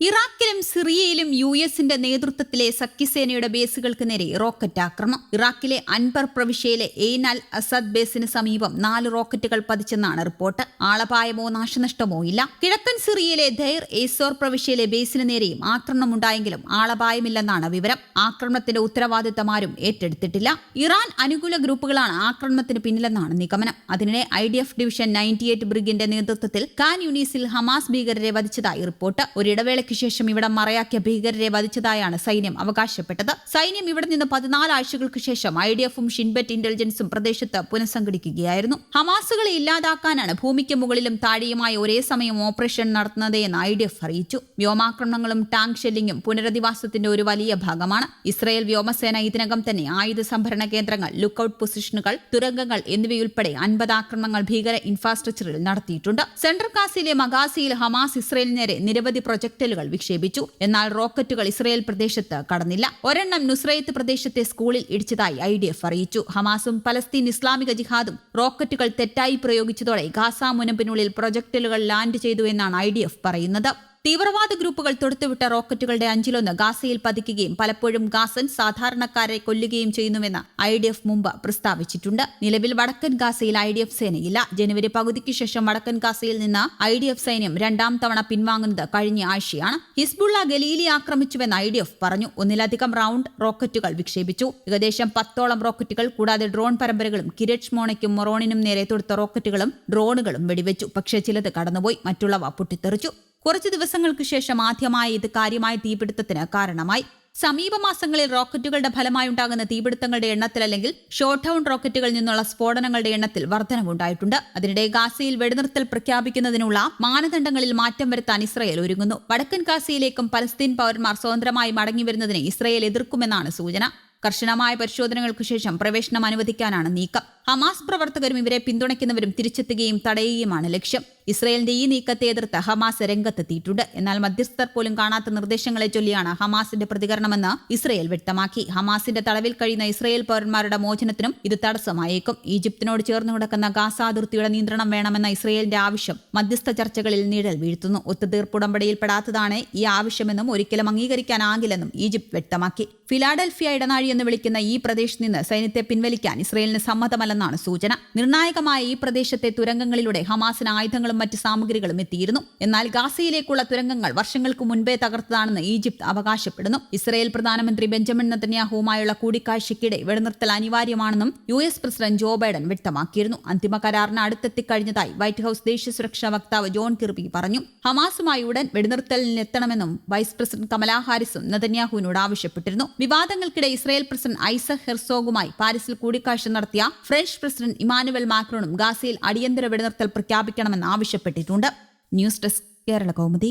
ഇറാഖിലും സിറിയയിലും U എസിന്റെ നേതൃത്വത്തിലെ സഖ്യസേനയുടെ ബേസുകൾക്ക് നേരെ rocket ആക്രമണം. ഇറാഖിലെ അൻബർ പ്രവിശ്യയിലെ എയ്ൻ അൽ അസദ് ബേസിന് സമീപം നാല് റോക്കറ്റുകൾ പതിച്ചെന്നാണ് റിപ്പോർട്ട്. ആളപായമോ നാശനഷ്ടമോ ഇല്ല. കിഴക്കൻ സിറിയയിലെ ധൈർ ഏസോർ പ്രവിശ്യയിലെ ബേസിന് നേരെയും ആക്രമണമുണ്ടായെങ്കിലും ആളപായമില്ലെന്നാണ് വിവരം. ആക്രമണത്തിന്റെ ഉത്തരവാദിത്തമാരും ഏറ്റെടുത്തിട്ടില്ല. ഇറാൻ അനുകൂല ഗ്രൂപ്പുകളാണ് ആക്രമണത്തിന് പിന്നിലെന്നാണ് നിഗമനം. അതിനിടെ I D F division ninety eight ബ്രിഗിന്റെ നേതൃത്വത്തിൽ കാൻ യൂണീസിൽ ഹമാസ് ഭീകരരെ വധിച്ചതായി റിപ്പോർട്ട്. ഒരിടവേളയ്ക്ക് ശേഷം ഇവിടെ മറയാക്കിയ ഭീകരരെ വധിച്ചതായാണ് സൈന്യം അവകാശപ്പെട്ടത്. സൈന്യം ഇവിടെ നിന്ന് പതിനാല് ആഴ്ചകൾക്ക് ശേഷം ഐ ഡി എഫും ഷിൻബെറ്റ് ഇന്റലിജൻസും പ്രദേശത്ത് പുനഃസംഘടിക്കുകയായിരുന്നു. ഹമാസുകളെ ഇല്ലാതാക്കാനാണ് ഭൂമിക്ക് മുകളിലും താഴെയുമായി ഒരേ സമയം ഓപ്പറേഷൻ നടത്തുന്നതെന്ന് ഐ ഡി എഫ് അറിയിച്ചു. വ്യോമാക്രമണങ്ങളും ടാങ്ക് ഷെല്ലിങ്ങും പുനരധിവാസത്തിന്റെ ഒരു വലിയ ഭാഗമാണ്. ഇസ്രയേൽ വ്യോമസേന ഇതിനകം തന്നെ ആയുധ സംഭരണ കേന്ദ്രങ്ങൾ ലുക്കൌട്ട് പൊസിഷനുകൾ തുരങ്കങ്ങൾ എന്നിവയുൾപ്പെടെ അൻപത് ആക്രമണങ്ങൾ ഭീകര ഇൻഫ്രാസ്ട്രക്ചറിൽ നടത്തിയിട്ടുണ്ട്. സെൻട്രൽ കാസിലെ മഗാസിയിൽ ഹമാസ് ഇസ്രയേലിന് നേരെ നിരവധി പ്രൊജക്ടലുകൾ വിക്ഷേപിച്ചു. എന്നാൽ റോക്കറ്റുകൾ ഇസ്രയേൽ പ്രദേശത്ത് കടന്നില്ല. ഒരെണ്ണം നുസ്രയത്ത് പ്രദേശത്തെ സ്കൂളിൽ ഇടിച്ചതായി ഐ ഡി എഫ് അറിയിച്ചു. ഹമാസും പലസ്തീൻ ഇസ്ലാമിക ജിഹാദും റോക്കറ്റുകൾ തെറ്റായി പ്രയോഗിച്ചതോടെ ഗാസ മുനമ്പിനുള്ളിൽ പ്രൊജക്ടലുകൾ ലാൻഡ് ചെയ്തു എന്നാണ് ഐ ഡി എഫ് പറയുന്നത്. തീവ്രവാദ ഗ്രൂപ്പുകൾ തൊടുത്തുവിട്ട റോക്കറ്റുകളുടെ അഞ്ചിലൊന്ന് ഗാസയിൽ പതിക്കുകയും പലപ്പോഴും ഗാസൻ സാധാരണക്കാരെ കൊല്ലുകയും ചെയ്യുന്നുവെന്ന് ഐ ഡി എഫ് മുമ്പ് പ്രസ്താവിച്ചിട്ടുണ്ട്. നിലവിൽ വടക്കൻ ഗാസയിൽ ഐ ഡി എഫ് സേനയില്ല. ജനുവരി പകുതിക്ക് ശേഷം വടക്കൻ ഗാസയിൽ നിന്ന് ഐ ഡി എഫ് സൈന്യം രണ്ടാം തവണ പിൻവാങ്ങുന്നത് കഴിഞ്ഞ ആഴ്ചയാണ്. ഹിസ്ബുള്ള ഗലീലി ആക്രമിച്ചുവെന്ന് ഐ ഡി എഫ് പറഞ്ഞു. ഒന്നിലധികം റൌണ്ട് റോക്കറ്റുകൾ വിക്ഷേപിച്ചു. ഏകദേശം പത്തോളം റോക്കറ്റുകൾ കൂടാതെ ഡ്രോൺ പരമ്പരകളും കിരറ്റ് മോണയ്ക്കും മൊറോണിനും നേരെ തൊടുത്ത റോക്കറ്റുകളും ഡ്രോണുകളും വെടിവെച്ചു. പക്ഷേ ചിലത് കടന്നുപോയി. മറ്റുള്ളവ പൊട്ടിത്തെറിച്ചു. കുറച്ചു ദിവസങ്ങൾക്ക് ശേഷം ആദ്യമായി ഇത് കാര്യമായ തീപിടുത്തത്തിന് കാരണമായി. സമീപ മാസങ്ങളിൽ റോക്കറ്റുകളുടെ ഫലമായി ഉണ്ടാകുന്ന തീപിടുത്തങ്ങളുടെ എണ്ണത്തിൽ അല്ലെങ്കിൽ ഷോട്ട് ഡൌൺ റോക്കറ്റുകളിൽ നിന്നുള്ള സ്ഫോടനങ്ങളുടെ എണ്ണത്തിൽ വർധനവുണ്ടായിട്ടുണ്ട്. അതിനിടെ ഗാസയിൽ വെടിനിർത്തൽ പ്രഖ്യാപിക്കുന്നതിനുള്ള മാനദണ്ഡങ്ങളിൽ മാറ്റം വരുത്താൻ ഇസ്രയേൽ ഒരുങ്ങുന്നു. വടക്കൻ ഗാസയിലേക്കും പലസ്തീൻ പൗരന്മാർ സ്വതന്ത്രമായി മടങ്ങിവരുന്നതിനെ ഇസ്രയേൽ എതിർക്കുമെന്നാണ് സൂചന. കർശനമായ പരിശോധനകൾക്ക് ശേഷം പ്രവേശനം അനുവദിക്കാനാണ് നീക്കം. ഹമാസ് പ്രവർത്തകരും ഇവരെ പിന്തുണയ്ക്കുന്നവരും തിരിച്ചെത്തുകയും തടയുകയുമാണ് ലക്ഷ്യം. ഇസ്രയേലിന്റെ ഈ നീക്കത്തെ എതിർത്ത് ഹമാസ് രംഗത്തെത്തിയിട്ടുണ്ട്. എന്നാൽ മധ്യസ്ഥർ പോലും കാണാത്ത നിർദ്ദേശങ്ങളെ ചൊല്ലിയാണ് ഹമാസിന്റെ പ്രതികരണമെന്ന് ഇസ്രയേൽ വ്യക്തമാക്കി. ഹമാസിന്റെ തടവിൽ കഴിയുന്ന ഇസ്രയേൽ പൗരന്മാരുടെ മോചനത്തിനും ഇത് തടസ്സമായേക്കും. ഈജിപ്തിനോട് ചേർന്ന് കിടക്കുന്ന ഗാസ അതിർത്തിയുടെ നിയന്ത്രണം വേണമെന്ന ഇസ്രയേലിന്റെ ആവശ്യം മധ്യസ്ഥ ചർച്ചകളിൽ നിഴൽ വീഴ്ത്തുന്നു. ഒത്തുതീർപ്പ് ഉടമ്പടിയിൽപ്പെടാത്തതാണ് ഈ ആവശ്യമെന്നും ഒരിക്കലും അംഗീകരിക്കാനാകില്ലെന്നും ഈജിപ്ത് വ്യക്തമാക്കി. ഫിലാഡൽഫിയ ഇടനാഴി എന്ന് വിളിക്കുന്ന ഈ പ്രദേശത്ത് നിന്ന് സൈന്യത്തെ പിൻവലിക്കാൻ ഇസ്രയേലിന് സമ്മതമല്ലെന്നാണ് സൂചന. നിർണായകമായ ഈ പ്രദേശത്തെ തുരങ്കങ്ങളിലൂടെ ഹമാസിന് ആയുധങ്ങളും മറ്റ് സാമഗ്രികളും എത്തിയിരുന്നു. എന്നാൽ ഗാസയിലേക്കുള്ള തുരങ്കങ്ങൾ വർഷങ്ങൾക്ക് മുൻപേ തകർത്തതാണെന്ന് ഈജിപ്ത് അവകാശപ്പെടുന്നു. ഇസ്രയേൽ പ്രധാനമന്ത്രി ബെഞ്ചമിൻ നത്തന്യാഹുവുമായുള്ള കൂടിക്കാഴ്ചയ്ക്കിടെ വെടിനിർത്തൽ അനിവാര്യമാണെന്നും U S president Joe Biden വ്യക്തമാക്കിയിരുന്നു. അന്തിമ കരാറിന് അടുത്തെത്തിക്കഴിഞ്ഞതായി വൈറ്റ് ഹൌസ് ദേശീയ സുരക്ഷാ വക്താവ് ജോൺ കിർബി പറഞ്ഞു. ഹമാസുമായി ഉടൻ വെടിനിർത്തലിനെത്തണമെന്നും വൈസ് പ്രസിഡന്റ് കമലാ ഹാരിസും നതന്യാഹുവിനോട് ആവശ്യപ്പെട്ടിരുന്നു. വിവാദങ്ങൾക്കിടെ ഇസ്രയേൽ പ്രസിഡന്റ് ഐസക് ഹെർസോഗുമായി പാരീസിൽ കൂടിക്കാഴ്ച നടത്തിയ ഫ്രഞ്ച് പ്രസിഡന്റ് ഇമാനുവൽ മാക്രോണും ഗാസയിൽ അടിയന്തര വെടിനിർത്തൽ പ്രഖ്യാപിക്കണമെന്ന് ആവശ്യപ്പെട്ടിട്ടുണ്ട്. News desk Kerala Kaumudi.